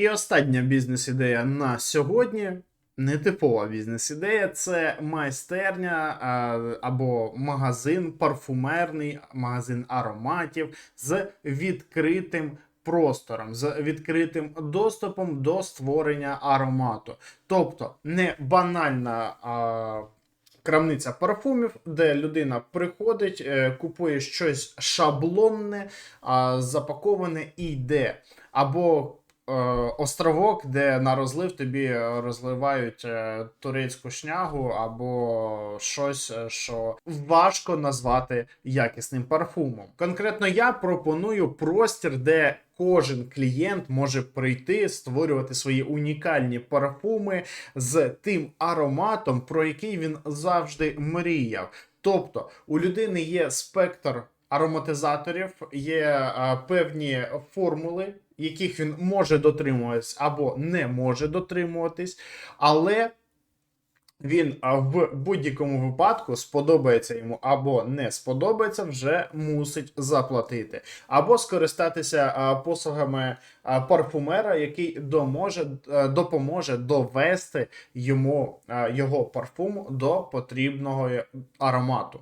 І остання бізнес-ідея на сьогодні. Нетипова бізнес-ідея це майстерня або магазин парфумерний, магазин ароматів з відкритим простором, з відкритим доступом до створення аромату. Тобто не банальна а, крамниця парфумів, де людина приходить, е, купує щось шаблонне, а, запаковане і йде. Або островок, де на розлив тобі е, розливають е, турецьку шнягу, або щось, е, що важко назвати якісним парфумом. Конкретно я пропоную простір, де кожен клієнт може прийти, створювати свої унікальні парфуми з тим ароматом, про який він завжди мріяв. Тобто у людини є спектр ароматизаторів, є е, певні формули, яких він може дотримуватись або не може дотримуватись, але він в будь-якому випадку сподобається йому або не сподобається, вже мусить заплатити, або скористатися послугами парфумера, який доможе, допоможе довести йому його парфум до потрібного аромату.